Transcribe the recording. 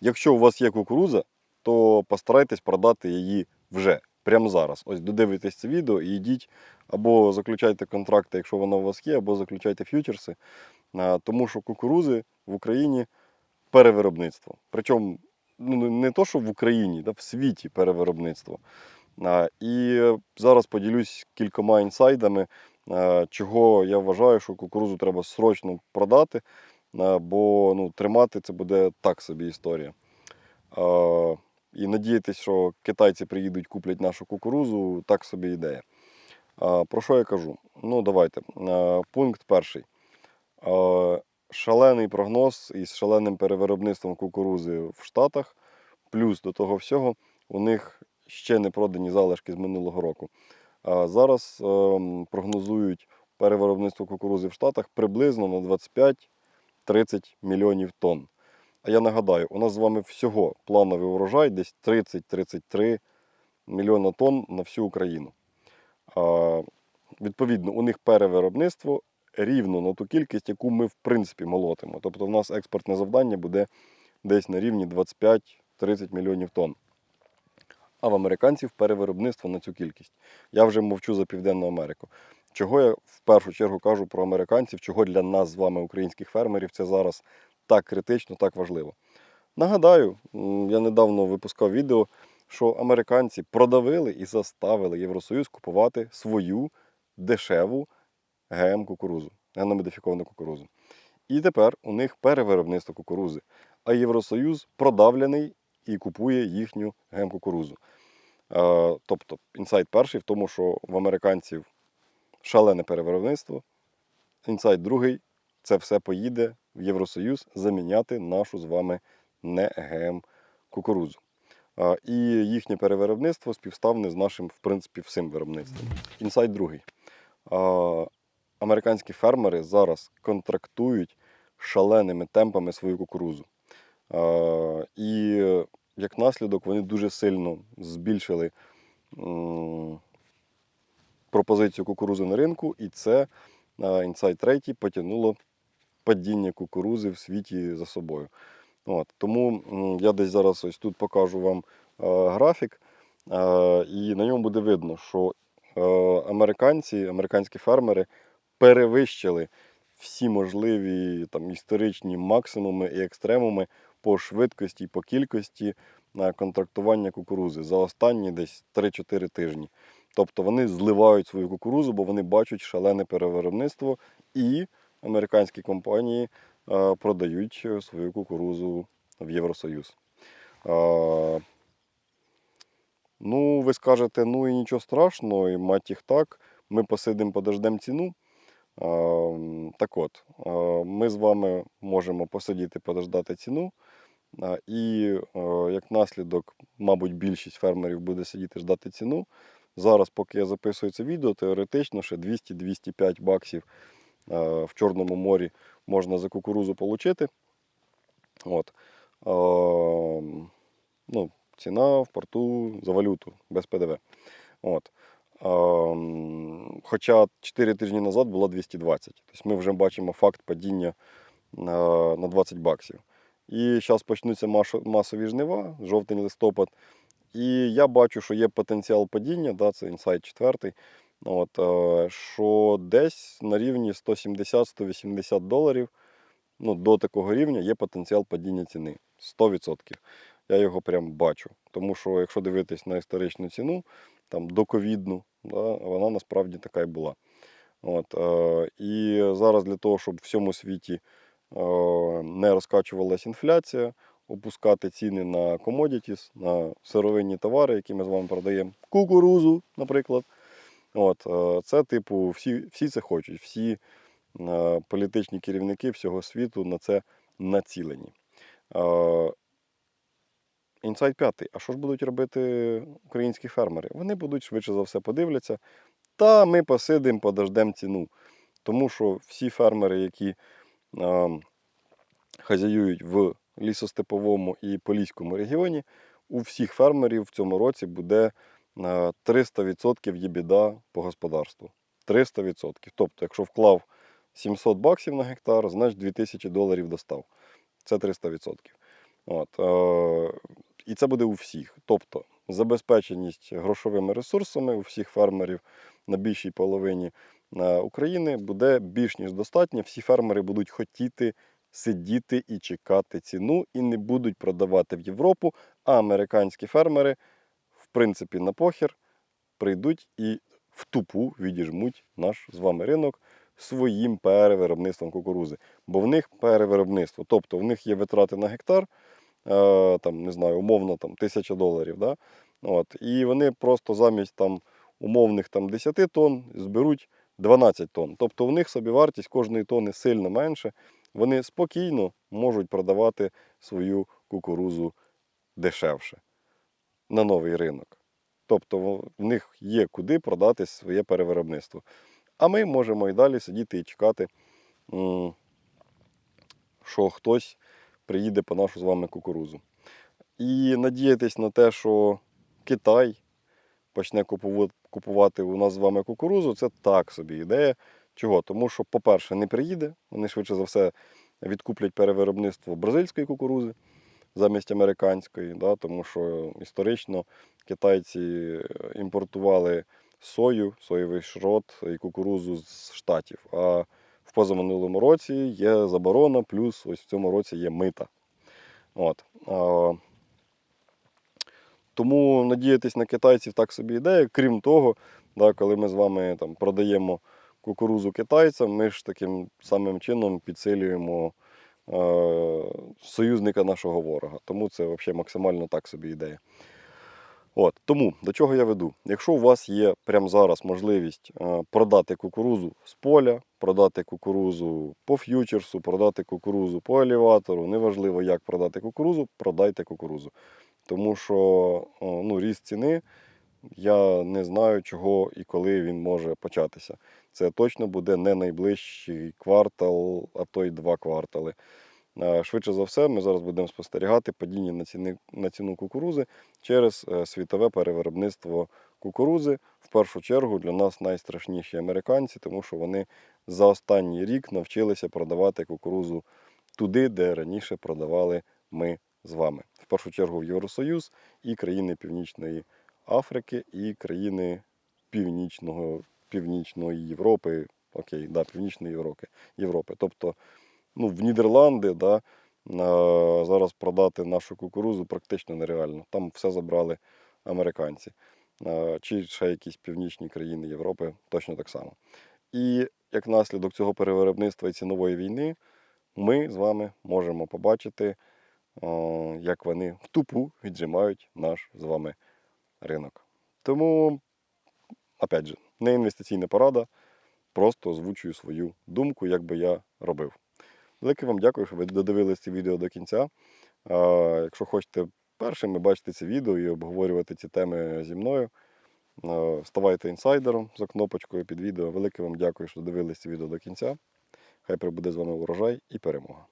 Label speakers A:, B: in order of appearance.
A: Якщо у вас є кукуруза, то постарайтесь продати її вже, прямо зараз. Ось додивитесь це відео і йдіть або заключайте контракти, якщо вона у вас є, або заключайте ф'ючерси. Тому що кукурузи в Україні перевиробництво. Причому ну, не то, що в Україні, да, в світі перевиробництво. І зараз поділюсь кількома інсайдами, чого я вважаю, що кукурузу треба срочно продати, а, бо ну, тримати це буде так собі історія. А, І надіятися, що китайці приїдуть, куплять нашу кукурузу, так собі ідея. А, Про що я кажу? Ну, давайте. Пункт перший. Шалений прогноз із шаленим перевиробництвом кукурузи в Штатах. Плюс до того всього, у них ще не продані залишки з минулого року. Зараз ем, прогнозують перевиробництво кукурузи в Штатах приблизно на 25-30 мільйонів тонн. А я нагадаю, у нас з вами всього плановий урожай десь 30-33 мільйона тонн на всю Україну. А, відповідно, у них перевиробництво рівно на ту кількість, яку ми в принципі молотимо. Тобто в нас експортне завдання буде десь на рівні 25-30 мільйонів тонн. А в американців перевиробництво на цю кількість. Я вже мовчу за Південну Америку. Чого я в першу чергу кажу про американців, чого для нас з вами, українських фермерів, це зараз так критично, так важливо. Нагадаю, я недавно випускав відео, що американці продавили і заставили Євросоюз купувати свою дешеву ГМ-кукурузу, генномодифіковану кукурузу. І тепер у них перевиробництво кукурузи, а Євросоюз продавлений і купує їхню ГМ-кукурузу. Е, Тобто, інсайт перший в тому, що в американців шалене перевиробництво. Інсайт другий це все поїде в Євросоюз заміняти нашу з вами не ГМ кукурузу. І їхнє перевиробництво співставне з нашим, в принципі, всім виробництвом. Інсайт другий. Американські фермери зараз контрактують шаленими темпами свою кукурузу. І як наслідок вони дуже сильно збільшили пропозицію кукурузи на ринку, і це інсайт третій потягнуло падіння кукурузи в світі за собою. От, тому я десь зараз ось тут покажу вам е, графік, е, і на ньому буде видно, що е, американці, американські фермери перевищили всі можливі там, історичні максимуми і екстремуми по швидкості і по кількості е, контрактування кукурузи за останні десь 3-4 тижні. Тобто вони зливають свою кукурузу, бо вони бачать шалене перевиробництво, і американські компанії е, продають е, свою кукурузу в Євросоюз. Е, Ну, ви скажете, ну і нічого страшного, і мать їх так, ми посидимо, подождемо ціну. Так от, ми з вами можемо посидіти, подождати ціну. І як наслідок, мабуть, більшість фермерів буде сидіти ждати ціну. Зараз, поки я записую це відео, теоретично ще 200-205 баксів е, в Чорному морі можна за кукурузу отримати. От. Е, ну, ціна в порту за валюту без ПДВ. От. Ем, Хоча 4 тижні назад була 220. Тобто ми вже бачимо факт падіння на 20 баксів. І зараз почнуться масові жнива, жовтень-листопад. І я бачу, що є потенціал падіння, да, це інсайт четвертий. От, е, що десь на рівні 170-180 доларів ну, до такого рівня є потенціал падіння ціни. 100%. Я його прям бачу. Тому що, якщо дивитись на історичну ціну, там доковідну, да, вона насправді така і була. От, е, і зараз для того, щоб в всьому світі е, не розкачувалася інфляція, опускати ціни на commodities, на сировинні товари, які ми з вами продаємо, кукурузу, наприклад. От, е, це, типу, всі, всі це хочуть, всі е, політичні керівники всього світу на це націлені. Е, Інсайт п'ятий. А що ж будуть робити українські фермери? Вони будуть швидше за все подивляться. Та ми посидимо, подождемо ціну. Тому що всі фермери, які е, хазяюють в лісостеповому і поліському регіоні, у всіх фермерів в цьому році буде е, 300% є біда по господарству. 300%. Тобто, якщо вклав 700 баксів на гектар, значить 2000 доларів достав. Це 300%. От, е, і це буде у всіх. Тобто забезпеченість грошовими ресурсами у всіх фермерів на більшій половині е, України буде більш ніж достатньо. Всі фермери будуть хотіти сидіти і чекати ціну і не будуть продавати в Європу, а американські фермери, в принципі, на похер прийдуть і в тупу відіжмуть наш з вами ринок своїм перевиробництвом кукурузи. Бо в них перевиробництво, тобто в них є витрати на гектар, е, там, не знаю, умовно там, тисяча доларів. Да? От, і вони просто замість там, умовних там, 10 тонн зберуть 12 тонн. Тобто в них собівартість кожної тонни сильно менше. Вони спокійно можуть продавати свою кукурузу дешевше на новий ринок. Тобто в них є куди продати своє перевиробництво. А ми можемо і далі сидіти і чекати, що хтось приїде по нашу з вами кукурузу. І надіятись на те, що Китай почне купувати у нас з вами кукурузу, це так собі ідея. Чого? Тому що, по-перше, не приїде, вони швидше за все відкуплять перевиробництво бразильської кукурузи замість американської, да, тому що історично китайці е, імпортували сою, соєвий шрот і кукурузу з Штатів. А в позаминулому році є заборона, плюс ось в цьому році є мита. От. Тому надіятись на китайців так собі ідея. Крім того, да, коли ми з вами там, продаємо кукурузу китайцям, ми ж таким самим чином підсилюємо е, союзника нашого ворога. Тому це взагалі максимально так собі ідея. От, тому до чого я веду? Якщо у вас є прямо зараз можливість е, продати кукурузу з поля, продати кукурузу по ф'ючерсу, продати кукурузу по елеватору, неважливо як продати кукурузу, продайте кукурузу. Тому що о, ну, ріст ціни, я не знаю, чого і коли він може початися. Це точно буде не найближчий квартал, а то й два квартали. Е, Швидше за все, ми зараз будемо спостерігати падіння на, ціни, на ціну кукурузи через е, світове перевиробництво кукурузи. В першу чергу для нас найстрашніші американці, тому що вони за останній рік навчилися продавати кукурузу туди, де раніше продавали ми з вами. В першу чергу в Євросоюз і країни Північної Африки, і країни Північного, Північної Європи. Окей, да, Північної Європи. Європи. Тобто ну, в Нідерланди да, зараз продати нашу кукурузу практично нереально. Там все забрали американці. Чи ще якісь північні країни Європи точно так само. І як наслідок цього перевиробництва і цінової війни, ми з вами можемо побачити, як вони в тупу віджимають наш з вами ринок. Тому, опять же, не інвестиційна порада, просто озвучую свою думку, як би я робив. Велике вам дякую, що ви додивились це відео до кінця. Якщо хочете першими бачити це відео і обговорювати ці теми зі мною, ставайте інсайдером за кнопочкою під відео. Велике вам дякую, що додивились це відео до кінця. Хай прибуде з вами урожай і перемога.